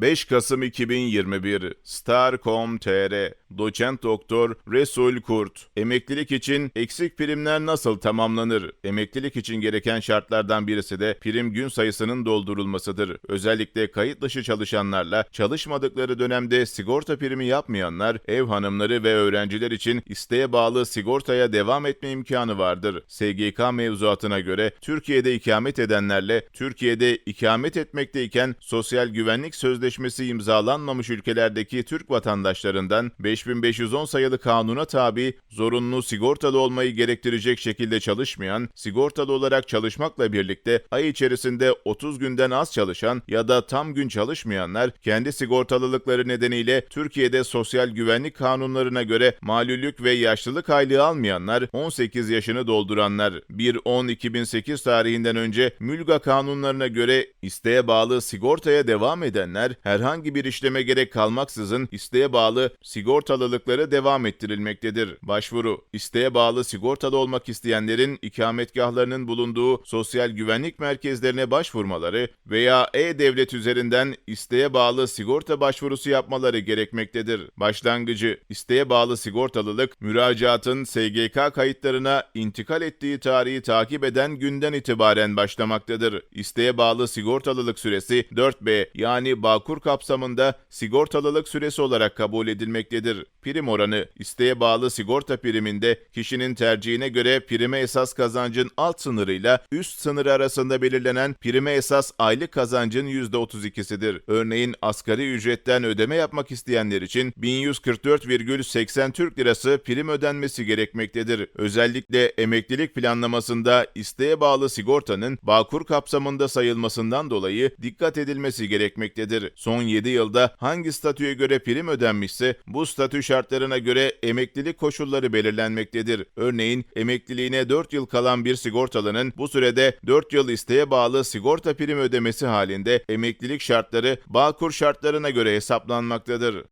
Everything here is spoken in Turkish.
5 Kasım 2021 Star.com.tr Doçent Doktor Resul Kurt Emeklilik için eksik primler nasıl tamamlanır? Emeklilik için gereken şartlardan birisi de prim gün sayısının doldurulmasıdır. Özellikle kayıt dışı çalışanlarla çalışmadıkları dönemde sigorta primi yapmayanlar, ev hanımları ve öğrenciler için isteğe bağlı sigortaya devam etme imkanı vardır. SGK mevzuatına göre Türkiye'de ikamet edenlerle Türkiye'de ikamet etmekteyken sosyal güvenlik sözleşmesi imzalanmamış ülkelerdeki Türk vatandaşlarından 5510 sayılı kanuna tabi zorunlu sigortalı olmayı gerektirecek şekilde çalışmayan, sigortalı olarak çalışmakla birlikte ay içerisinde 30 günden az çalışan ya da tam gün çalışmayanlar kendi sigortalılıkları nedeniyle Türkiye'de sosyal güvenlik kanunlarına göre malüllük ve yaşlılık aylığı almayanlar 18 yaşını dolduranlar. 1-10-2008 tarihinden önce mülga kanunlarına göre isteğe bağlı sigortaya devam edenler herhangi bir işleme gerek kalmaksızın isteğe bağlı sigortalılıkları devam ettirilmektedir. Başvuru isteğe bağlı sigortalı olmak isteyenlerin ikametgahlarının bulunduğu sosyal güvenlik merkezlerine başvurmaları veya e-devlet üzerinden isteğe bağlı sigorta başvurusu yapmaları gerekmektedir. Başlangıcı isteğe bağlı sigortalılık müracaatın SGK kayıtlarına intikal ettiği tarihi takip eden günden itibaren başlamaktadır. İsteğe bağlı sigortalılık süresi 4B yani Bağkur kapsamında sigortalılık süresi olarak kabul edilmektedir. Prim oranı isteğe bağlı sigorta priminde kişinin tercihine göre prime esas kazancın alt sınırıyla üst sınırı arasında belirlenen prime esas aylık kazancın %32'sidir. Örneğin asgari ücretten ödeme yapmak isteyenler için 1144,80 Türk Lirası prim ödenmesi gerekmektedir. Özellikle emeklilik planlamasında isteğe bağlı sigortanın Bağkur kapsamında sayılmasından dolayı dikkat edilmesi gerekmektedir. Son 7 yılda hangi statüye göre prim ödenmişse bu statü şartlarına göre emeklilik koşulları belirlenmektedir. Örneğin emekliliğine 4 yıl kalan bir sigortalının bu sürede 4 yıl isteğe bağlı sigorta prim ödemesi halinde emeklilik şartları Bağkur şartlarına göre hesaplanmaktadır.